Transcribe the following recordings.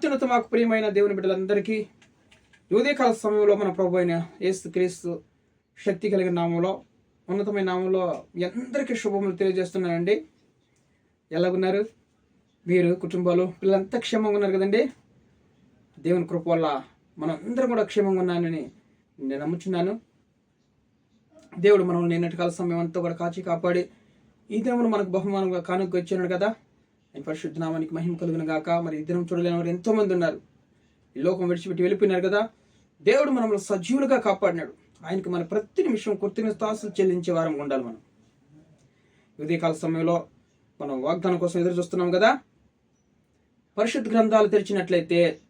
అత్యున్నత మాకు ప్రియమైన దేవుని బిడ్డలందరికీ ఈ ఉదయకాల సమయంలో మన ప్రభు అయిన యేసు క్రీస్తు శక్తి కలిగిన నామంలో ఉన్నతమైన నామంలో మీ అందరికీ శుభములు తెలియజేస్తున్నానండి. ఎలాగున్నారు? మీరు కుటుంబాలు పిల్లలంతా క్షేమంగా ఉన్నారు కదండి? దేవుని కృప వల్ల మనం అందరం కూడా క్షేమంగా ఉన్నానని నేను నమ్ముచున్నాను. దేవుడు మనం నిన్నటి కాల సమయం అంతా కూడా కాచి కాపాడి ఈ దేవుడు మనకు బహుమానంగా కానుక వచ్చాడు కదా. ఆయన పరిశుద్ధ నామానికి మహిమ కలుగును గాక. మరి ఇద్దరం దినం చూడలేని వారు ఎంతోమంది ఉన్నారు. ఈ లోకం విడిచిపెట్టి వెళ్ళిపోయినారు కదా. దేవుడు మనల్ని సజీవులుగా కాపాడినాడు. ఆయనకి మన ప్రతి నిమిషం కృతజ్ఞతాసులు చెల్లించే వారం ఉండాలి మనం. ఉదయకాల సమయంలో మనం వాగ్దానం కోసం ఎదురు చూస్తున్నాం కదా. పరిశుద్ధ గ్రంథాలు తెరిచినట్లయితే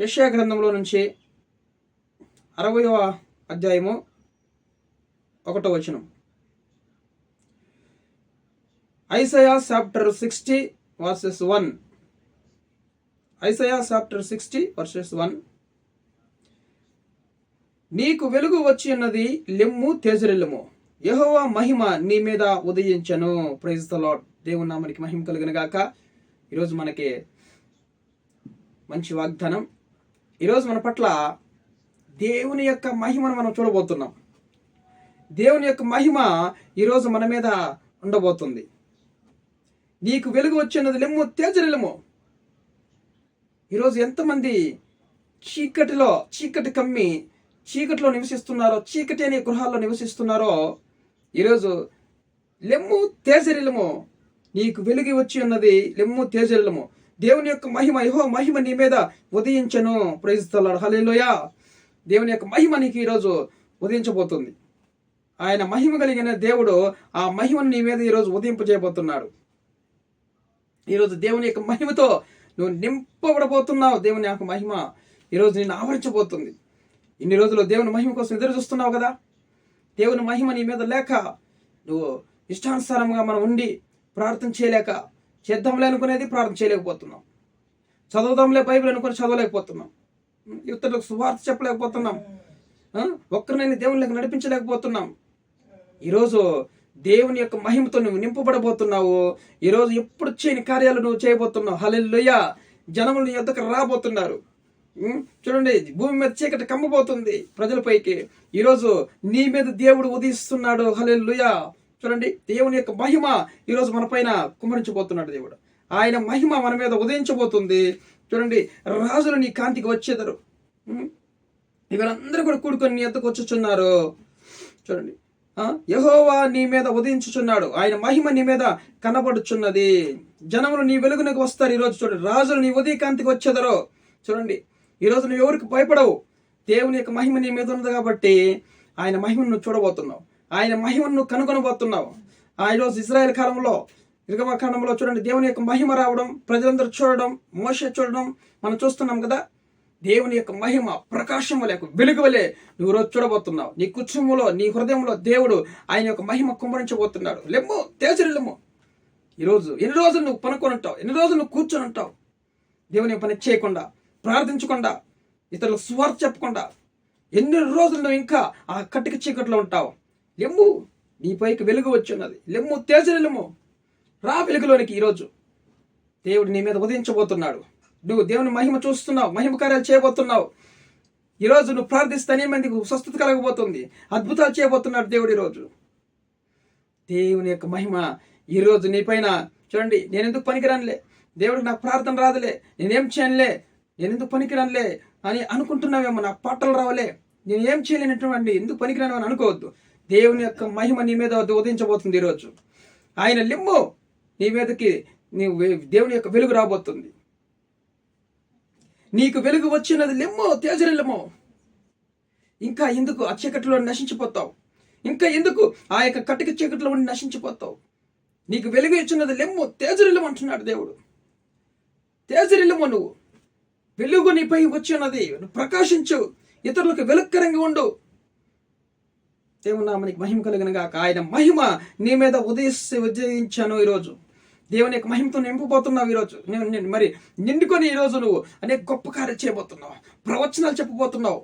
యషయా గ్రంథంలో నుంచి అరవయవ అధ్యాయము ఒకటో వచనం. Isaiah chapter sixty verses one. Isaiah chapter sixty verses one. నీకు వెలుగు వచ్చి ఉన్నది లెమ్ము తేజరెల్లము. యహోవా మహిమ నీ మీద ఉదయించను. ప్రైజ్ ద లాడ్ దేవుని నామనికి మహిమ కలిగిన గాక. ఈరోజు మనకి మంచి వాగ్దానం. ఈరోజు మన పట్ల దేవుని యొక్క మహిమను మనం చూడబోతున్నాం. దేవుని యొక్క మహిమ ఈరోజు మన మీద ఉండబోతుంది. నీకు వెలుగు వచ్చినది లెమ్ము తేజరెలము ఈరోజు ఎంతమంది చీకటిలో చీకటి కమ్మి చీకటిలో నివసిస్తున్నారో చీకటి అనే గృహాల్లో నివసిస్తున్నారో ఈరోజు లెమ్ము తేజరిలము నీకు వెలుగు వచ్చి ఉన్నది లెమ్ము తేజరిలము దేవుని యొక్క మహిమ యహో మహిమ నీ మీద ఉదయించను. ప్రయత్నిస్తున్నాడు హలేలోయ దేవుని యొక్క మహిమ నీకు ఈరోజు ఉదయించబోతుంది. ఆయన మహిమ కలిగిన దేవుడు ఆ మహిమను నీ మీద ఈరోజు ఉదయింపజేయబోతున్నాడు. ఈరోజు దేవుని యొక్క మహిమతో నువ్వు నింపబడబోతున్నావు. దేవుని యొక్క మహిమ ఈరోజు నిన్ను ఆవరించబోతుంది. ఇన్ని రోజులు దేవుని మహిమ కోసం ఎదురు చూస్తున్నావు కదా? దేవుని మహిమ నీ మీద లేక నువ్వు ఇష్టానుసారంగా మనం ఉండి ప్రార్థన చేయలేక చేద్దాంలే అనుకునేది ప్రార్థన చేయలేకపోతున్నాం. చదువుదాంలే బైబిల్ అనుకుని చదవలేకపోతున్నాం. ఇతరులకు సువార్త చెప్పలేకపోతున్నాం. ఒక్కరినైనా దేవునికి నడిపించలేకపోతున్నాం. ఈరోజు దేవుని యొక్క మహిమతో నువ్వు నింపబడబోతున్నావు. ఈరోజు ఎప్పుడు చేయని కార్యాలు నువ్వు చేయబోతున్నావు. హలెల్లుయ. జనములు నీ యొద్దకు రాబోతున్నారు. చూడండి భూమి మీద చీకటి కమ్మబోతుంది ప్రజలపైకి ఈరోజు నీ మీద దేవుడు ఉదయిస్తున్నాడు. హలెల్లుయ. చూడండి దేవుని యొక్క మహిమ ఈరోజు మన పైన కుమరించబోతున్నాడు దేవుడు. ఆయన మహిమ మన మీద ఉదయించబోతుంది. చూడండి రాజులు నీ కాంతికి వచ్చేదరు. ఉం? వీళ్ళందరూ కూడా కూడుకొని నీ ఎద్దకు వచ్చుచున్నారు. చూడండి యహోవా నీ మీద ఉదయించుచున్నాడు. ఆయన మహిమ నీ మీద కనబడుచున్నది. జనములు నీ వెలుగునకు వస్తారు ఈరోజు చూడండి. రాజులు నీ ఉదయకాంతికి వచ్చేదరో. చూడండి. ఈరోజు నువ్వు ఎవరికి భయపడవు? దేవుని యొక్క మహిమ నీ మీద ఉన్నది కాబట్టి ఆయన మహిమను నువ్వు చూడబోతున్నావు. ఆయన మహిమను నువ్వు కనుగొనబోతున్నావు. ఆ ఈరోజు ఇజ్రాయెల్ కాలంలో ఇరుగమ కాలంలో చూడండి. దేవుని యొక్క మహిమ రావడం ప్రజలందరూ చూడడం మోస చూడడం మనం చూస్తున్నాం కదా. దేవుని యొక్క మహిమ ప్రకాశం వలె వెలుగు వలె నువ్వు రోజు చూడబోతున్నావు. నీ కుటుంబంలో నీ హృదయంలో దేవుడు ఆయన యొక్క మహిమ కుమ్మరించబోతున్నాడు. లెమ్ము తేజరిల్లము ఈరోజు ఎన్ని రోజులు నువ్వు పనుకొని ఉంటావు? ఎన్ని రోజులు నువ్వు కూర్చొని ఉంటావు? దేవుని పని చేయకుండా ప్రార్థించకుండా ఇతరులకు స్వార్థ చెప్పకుండా ఎన్ని రోజులు నువ్వు ఇంకా ఆ కట్టిక చీకట్లో ఉంటావు? లెమ్ము నీ పైకి వెలుగు వచ్చిన్నది లెమ్ము తేజరిల్లము రా వెలుగులోనికి ఈరోజు. దేవుడు నీ మీద ఉదయించబోతున్నాడు. నువ్వు దేవుని మహిమ చూస్తున్నావు మహిమ కార్యాలు చేయబోతున్నావు. ఈరోజు నువ్వు ప్రార్థిస్తే అనేక మందికి స్వస్థత కలగబోతుంది. అద్భుతాలు చేయబోతున్నాడు దేవుడు ఈరోజు దేవుని యొక్క మహిమ ఈరోజు నీ పైన చూడండి నేను ఎందుకు పనికిరానులే? దేవుడికి నాకు ప్రార్థన రాదులే నేనేం చేయనులే నేను ఎందుకు పనికిరానులే అని అనుకుంటున్నావేమో నాకు పాటలు రావలే నేను ఏం చేయలేనటువంటి ఎందుకు పనికిరాను అని అనుకోవద్దు. దేవుని యొక్క మహిమ నీ మీద ఉదయించబోతుంది ఈరోజు ఆయన లిమ్ము నీ మీదకి నీ దేవుని యొక్క వెలుగు రాబోతుంది. నీకు వెలుగు వచ్చినది లెమ్మో తేజరిల్లమో ఇంకా ఎందుకు ఆ చీకటిలో నశించిపోతావు? ఇంకా ఎందుకు ఆ యొక్క కటిక చీకటిలో ఉండి నశించిపోతావు? నీకు వెలుగు ఇచ్చినది లెమ్ము తేజరిల్లం అంటున్నాడు దేవుడు. తేజరిల్లము నువ్వు. వెలుగు నీపై వచ్చినది. ప్రకాశించు. ఇతరులకు వెలుక్కరంగా ఉండు. దేవునామనికి మహిమ కలిగిన గాక ఆయన మహిమ నీ మీద ఉదయిస్తే ఉదయించాను ఈరోజు. దేవుని యొక్క మహిమతో నింపబోతున్నావు ఈరోజు. నేను నేను మరి నిండుకొని ఈరోజు నువ్వు అనేక గొప్ప కార్యం చేయబోతున్నావు. ప్రవచనాలు చెప్పబోతున్నావు.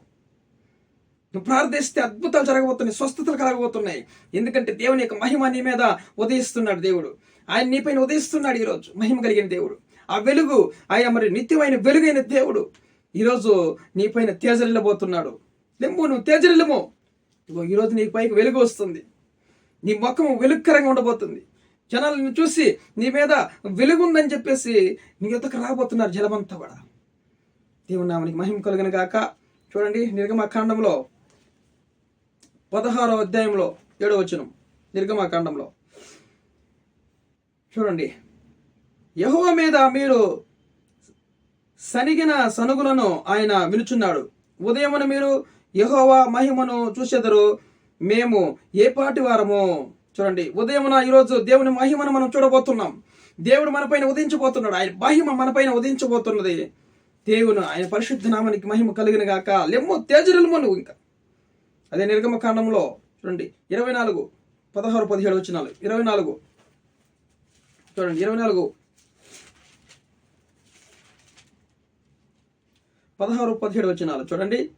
నువ్వు ప్రార్థిస్తే అద్భుతాలు జరగబోతున్నాయి స్వస్థతలు కలగబోతున్నాయి. ఎందుకంటే దేవుని యొక్క మహిమ నీ మీద ఉదయిస్తున్నాడు దేవుడు. ఆయన నీపైన ఉదయిస్తున్నాడు ఈరోజు మహిమ కలిగిన దేవుడు. ఆ వెలుగు ఆయన మరి నిత్యమైన వెలుగైన దేవుడు ఈరోజు నీ పైన తేజరిల్లబోతున్నాడు. లెమ్ము నువ్వు తేజరిల్లము. ఇగో ఈరోజు నీ పైకి వెలుగు వస్తుంది. నీ ముఖము వెలుక్కరంగా ఉండబోతుంది. జనాలను చూసి నీ మీద వెలుగుందని చెప్పేసి నీ ఎద్దకు రాబోతున్నారు జలమంతా కూడా. దేవుని నామనికి మహిమ కలుగును గాక. చూడండి నిర్గమకాండంలో పదహారో అధ్యాయంలో ఏడో వచనం. నిర్గమకాండంలో. చూడండి యహోవ మీద మీరు సనిగిన సనుగులను ఆయన వినుచున్నాడు. ఉదయమున మీరు యహోవా మహిమను చూసేదరు మేము ఏ పాటి వారము? చూడండి ఉదయమున ఈరోజు దేవుని మహిమను మనం చూడబోతున్నాం. దేవుడు మనపైన ఉదయించబోతున్నాడు. ఆయన మహిమ మనపైన ఉదయించబోతున్నది. దేవుని ఆయన పరిశుద్ధ నామానికి మహిమ కలిగిన గాక లెమ్ము తేజరులము నువ్వు ఇంకా. అదే నిర్గమ కాండంలో చూడండి ఇరవై నాలుగు పదహారు పదిహేడు వచ్చినాలు ఇరవై నాలుగు చూడండి ఇరవై నాలుగు పదహారు పదిహేడు వచ్చినాలు చూడండి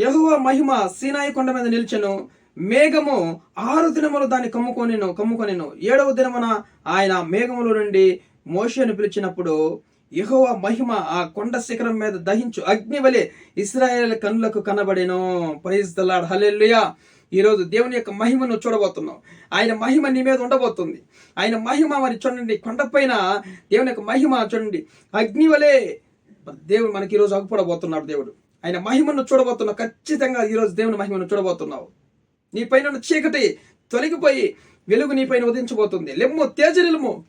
యహువ మహిమ సీనాయి కొండ మీద నిలిచెను. మేఘము ఆరు దినములు దాన్ని కమ్ముకొనిను కమ్ముకొనిను. ఏడవ దినమున ఆయన మేఘములు నుండి మోషను పిలిచినప్పుడు యహోవ మహిమ ఆ కొండ శిఖరం మీద దహించు అగ్ని వలె ఇస్రాయేల్ కన్నులకు కనబడెను. ప్రైజ్ దలాడ్ హల్లెలూయా ఈరోజు దేవుని యొక్క మహిమను చూడబోతున్నాం. ఆయన మహిమ నీ మీద ఉండబోతుంది. ఆయన మహిమ మరి చూడండి కొండపైన దేవుని యొక్క మహిమ చూడండి. అగ్ని వలె దేవుడు మనకి ఈరోజు అగుపడబోతున్నాడు దేవుడు. ఆయన మహిమను చూడబోతున్నావు. ఖచ్చితంగా ఈరోజు దేవుని మహిమను చూడబోతున్నావు. నీ పైన ఉన్న చీకటి తొలగిపోయి వెలుగు నీ పైన ఉదించబోతుంది లెమ్ము తేజరిలము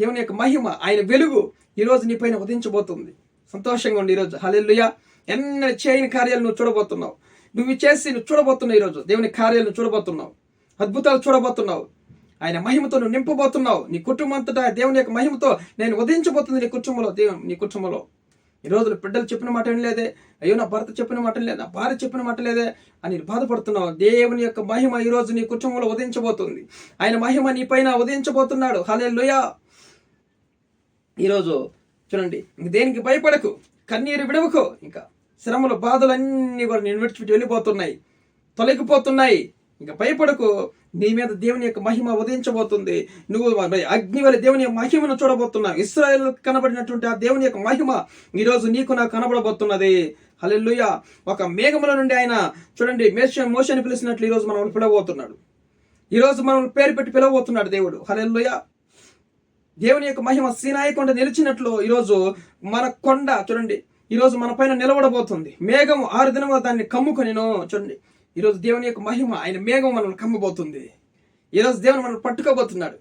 దేవుని యొక్క మహిమ ఆయన వెలుగు ఈరోజు నీ పైన ఉదించబోతుంది సంతోషంగా ఉండి ఈరోజు. హలెల్లుయ. ఎన్న చేయని కార్యాలు నువ్వు చూడబోతున్నావు. నువ్వు చేసి నువ్వు చూడబోతున్నావు ఈరోజు. దేవుని కార్యాలు చూడబోతున్నావు. అద్భుతాలు చూడబోతున్నావు. ఆయన మహిమతో నువ్వు నింపబోతున్నావు. నీ కుటుంబం అంతటా దేవుని యొక్క మహిమతో నేను ఉదయించబోతుంది నీ కుటుంబంలో. దేవుని నీ కుటుంబంలో. ఈ రోజులు బిడ్డలు చెప్పిన మాట లేదే అయ్యో నా భర్త చెప్పిన మాట లేదు నా భార్య చెప్పిన మాట లేదే అని బాధపడుతున్నావు. దేవుని యొక్క మహిమ ఈ రోజు నీ కుటుంబంలో ఉదయించబోతుంది. ఆయన మహిమ నీ పైన ఉదయించబోతున్నాడు. హలే ఈరోజు చూడండి ఇంక దేనికి భయపడకు కన్నీరు విడవకు. ఇంకా శ్రమలు బాధలు అన్నీ కూడా నేను విడిచిపెట్టి వెళ్ళిపోతున్నాయి తొలగిపోతున్నాయి. ఇంకా భయపడకు. నీ మీద దేవుని యొక్క మహిమ ఉదయించబోతుంది. నువ్వు అగ్ని వల్ల దేవుని యొక్క మహిమను చూడబోతున్నావు. ఇస్రాయల్ కనబడినటువంటి ఆ దేవుని యొక్క మహిమ ఈరోజు నీకు నాకు కనబడబోతున్నది. హలెల్లుయ. ఒక మేఘముల నుండి ఆయన చూడండి మేష మోషని పిలిచినట్లు ఈరోజు మనం పిలవబోతున్నాడు. ఈరోజు మనం పేరు పెట్టి పిలవబోతున్నాడు దేవుడు. హలెల్లుయ. దేవుని యొక్క మహిమ సీనాయి కొండ నిలిచినట్లు ఈరోజు మన కొండ చూడండి ఈరోజు మన పైన నిలబడబోతుంది. మేఘం ఆరు దినముల దాన్ని కమ్ముకొనిను చూడండి. ఈరోజు దేవుని యొక్క మహిమ ఆయన మేఘం మనల్ని కమ్మబోతుంది. ఈరోజు దేవుని మనల్ని పట్టుకోబోతున్నాడు.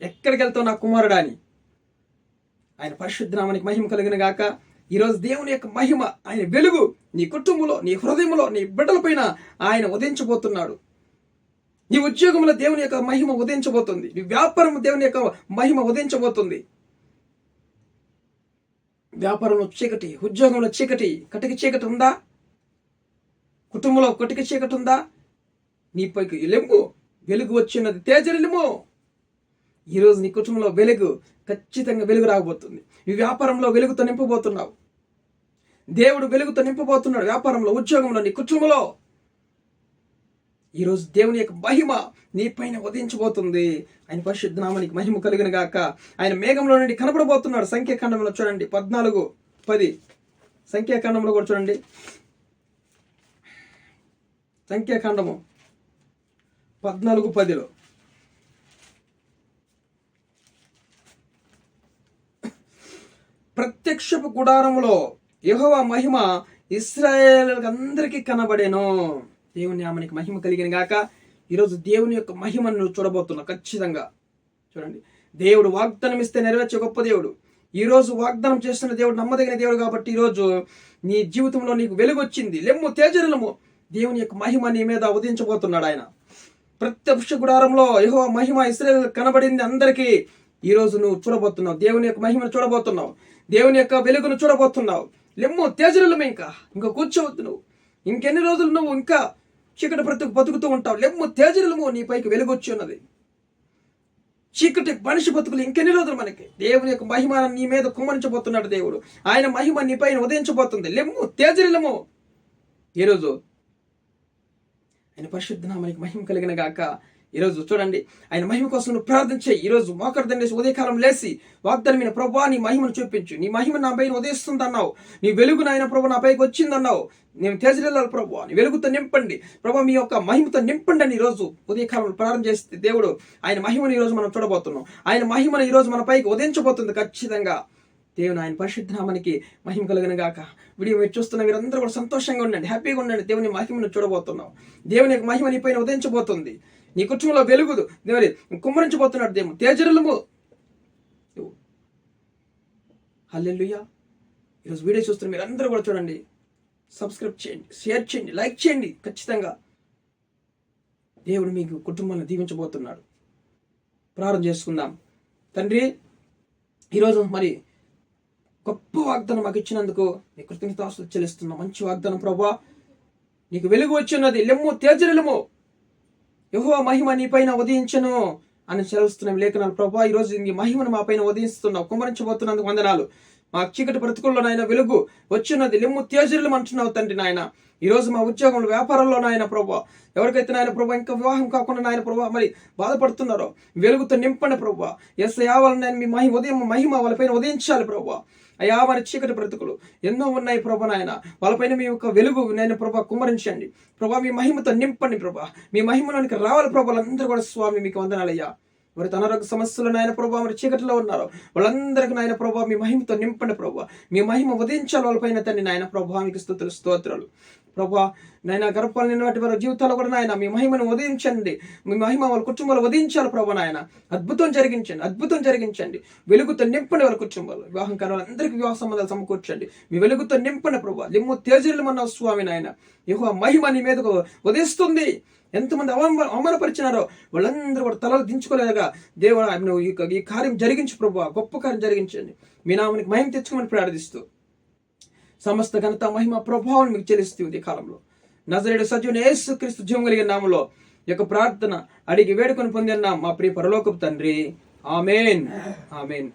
ఎక్కడికి వెళ్తావు నా కుమారుడా అని. ఆయన పరిశుద్ధనామానికి మహిమ కలిగిన గాక ఈరోజు దేవుని యొక్క మహిమ ఆయన వెలుగు నీ కుటుంబంలో నీ హృదయంలో నీ బిడ్డలపైన ఆయన ఉదయించబోతున్నాడు. నీ ఉద్యోగంలో దేవుని యొక్క మహిమ ఉదయించబోతుంది. నీ వ్యాపారం దేవుని యొక్క మహిమ ఉదయించబోతుంది. వ్యాపారంలో చీకటి ఉద్యోగంలో చీకటి కటిక చీకటి ఉందా? కుటుంబంలో కటిక చీకటి ఉందా నీపైకి ఎలుంబు వెలుగు వచ్చినది తేజరిలుము ఈరోజు నీ కుటుంబంలో వెలుగు ఖచ్చితంగా వెలుగు రాకపోతుంది ఈ వ్యాపారంలో వెలుగుతో నింపబోతున్నావు. దేవుడు వెలుగుతో నింపబోతున్నాడు వ్యాపారంలో ఉద్యోగంలో నీ కుటుంబంలో. ఈరోజు దేవుని యొక్క మహిమ నీ పైన ఉదయించబోతుంది. ఆయన పరిశుద్ధనామానికి మహిమ కలిగిన గాక. ఆయన మేఘంలో నుండి కనపడబోతున్నాడు సంఖ్యాఖండంలో చూడండి. పద్నాలుగు పది. సంఖ్యాఖండంలో కూడా చూడండి. సంఖ్యాఖండము పద్నాలుగు పదిలో. ప్రత్యక్షపు గుడారములో యహోవ మహిమ ఇస్రాయేల్ అందరికీ కనబడేను. దేవుని ఆమెకి మహిమ కలిగిన గాక ఈరోజు దేవుని యొక్క మహిమను నువ్వు చూడబోతున్నావు ఖచ్చితంగా. చూడండి. దేవుడు వాగ్దానం ఇస్తే నెరవేర్చే గొప్ప దేవుడు. ఈరోజు వాగ్దానం చేస్తున్న దేవుడు నమ్మదగిన దేవుడు కాబట్టి ఈరోజు నీ జీవితంలో నీకు వెలుగొచ్చింది. లెమ్ము తేజరులము. దేవుని యొక్క మహిమ నీ మీద ఉదయించబోతున్నాడు ఆయన. ప్రత్యక్ష గుడారంలో యహో మహిమ ఇస్రాయేల్ కనబడింది అందరికీ. ఈ నువ్వు చూడబోతున్నావు. దేవుని యొక్క మహిమను చూడబోతున్నావు. దేవుని యొక్క వెలుగును చూడబోతున్నావు. లెమ్ము తేజరులు ఇంకా. ఇంకా కూర్చోవద్దు నువ్వు. ఇంకెన్ని రోజులు నువ్వు ఇంకా చీకటి బ్రతుకు బతుకుతూ ఉంటావు? లెమ్ము తేజరులము నీ పైకి వెలుగొచ్చి ఉన్నది. చీకటి మనిషి బతుకులు ఇంకెన్ని రోజులు మనకి? దేవుని యొక్క మహిమ నీ మీద కుమ్మరించబోతున్నాడు దేవుడు. ఆయన మహిమ నీ పైన ఉదయించబోతుంది. లెమ్ము తేజరిలము. ఈరోజు ఆయన పరిశుద్ధ నామానికి మహిమ కలిగిన గాక. ఈరోజు చూడండి ఆయన మహిమ కోసం నువ్వు ప్రార్థన చేయి. ఈరోజు మోకరు దండేసి ఉదయకాలం లేసి వాగ్దానం మీద ప్రభా నీ మహిమను చూపించు. నీ మహిమ నా పైన ఉదయిస్తుందన్నావు. నీ వెలుగు నాయన ప్రభు నా పైకి వచ్చిందన్నావు. నేను తేజరెళ్ళాలి ప్రభు. నీ వెలుగుతో నింపండి. ప్రభు మీ యొక్క మహిమతో నింపండి అని ఈరోజు ఉదయకాలం ప్రారంభం చేస్తే దేవుడు ఆయన మహిమను ఈరోజు మనం చూడబోతున్నాం. ఆయన మహిమను ఈరోజు మన పైకి ఉదయించబోతుంది ఖచ్చితంగా. దేవుని ఆయన పరిశుద్ధనామానికి మహిమ కలుగును గాక వీడియో మీరు చూస్తున్న మీరందరూ కూడా సంతోషంగా ఉండండి హ్యాపీగా ఉండండి. దేవుని మహిమను చూడబోతున్నాం. దేవుని యొక్క మహిమ నీ పైన ఉదయించబోతుంది. నీ కుటుంబంలో వెలుగుదు. దేవుని కుమ్మరించబోతున్నాడు దేవుడు. తేజరులము. హల్లెలూయా. ఈరోజు వీడియో చూస్తున్న మీరు అందరూ కూడా చూడండి. సబ్స్క్రైబ్ చేయండి షేర్ చేయండి లైక్ చేయండి. ఖచ్చితంగా దేవుడు మీకు కుటుంబాన్ని దీవించబోతున్నాడు. ప్రారంభం చేసుకుందాం. తండ్రి ఈరోజు మరి గొప్ప వాగ్దానం మాకు ఇచ్చినందుకు నీ కృతజ్ఞతాస్తులు చెల్లిస్తున్నాం. మంచి వాగ్దానం ప్రభా. నీకు వెలుగు వచ్చినది లెమ్ము తేజరులము యహో మహిమ నీ పైన ఉదయించను అని సెలవుస్తున్నాం లేఖనాలు ప్రభా. ఈరోజు నీ మహిమను మా పైన ఉదయిస్తున్నావు. కుమరించబోతున్నందుకు వందనాలు. మా చీకటి బ్రతుకుల్లో నాయన వెలుగు వచ్చినది. లెమ్ము తేజరులు అంటున్నావు తండ్రి నాయన. ఈ రోజు మా ఉద్యోగంలో వ్యాపారంలో నాయన ప్రభా ఎవరికైతే నాయన ప్రభా ఇంకా వివాహం కాకుండా నాయన ప్రభా మరి బాధపడుతున్నారో వెలుగుతో నింపండి ప్రభా. ఎస్ యావాలని నేను మీ మహి ఉదయం మహిమ వాళ్ళపైన ఉదయించాలి ప్రభా. అయ్యా వారి చీకటి బ్రతుకులు ఎన్నో ఉన్నాయి ప్రభా నాయన. వాళ్ళపైన మీ యొక్క వెలుగు నేను ప్రభా కుమరించండి ప్రభా మీ మహిమతో నింపండి ప్రభా. మీ మహిమలోనికి రావాలి ప్రభా. అందరూ కూడా స్వామి మీకు వందనాలయ్యా మరి అనారోగ్య సమస్యలు నాయన ప్రభావ మరి చీకటిలో ఉన్నారు. వాళ్ళందరికీ నాయన ప్రభావ మీ మహిమతో నింపండి ప్రభావ మీ మహిమ ఉదయించాలి వాళ్ళపైన తండ్రి నాయన ప్రభావ మీకు స్థుతులు స్తోత్రాలు. ప్రభా నాయన గర్భాలు నిన్న వాటి వారి జీవితాలు కూడా నాయన మీ మహిమను ఉదయించండి మీ మహిమ వాళ్ళ కుటుంబాలు ఉదయించాలి ప్రభు నాయన. అద్భుతం జరిగించండి అద్భుతం జరిగించండి. వెలుగుతో నింపండి వాళ్ళ కుటుంబాలు. వివాహం కాని అందరికీ వివాహ సంబంధాలు సమకూర్చండి. మీ వెలుగుతో నింపండి ప్రభు. లిమ్ము తేజరులమన్న స్వామి నాయన. యహో మహిమ నీ మీదకు ఉదయిస్తుంది ఎంతమంది అవమ అవమానపరిచినారో వాళ్ళందరూ కూడా తలలు దించుకోలేదుగా. దేవుడు నువ్వు ఈ ఈ కార్యం జరిగించు ప్రభు. గొప్ప కార్యం జరిగించండి. మీ నామనికి మహిమ తెచ్చుకోమని ప్రార్థిస్తూ. సమస్త ఘనత మహిమ ప్రభావం మీకు చెల్లిస్తుంది ఈ కాలంలో. నజరేడు సజీవుని యేసు క్రీస్తు జీవం కలిగిన నామంలో యొక్క ప్రార్థన అడిగి వేడుకొని పొందిన మా ప్రియ పరలోకపు తండ్రి. ఆమెన్. ఆమెన్.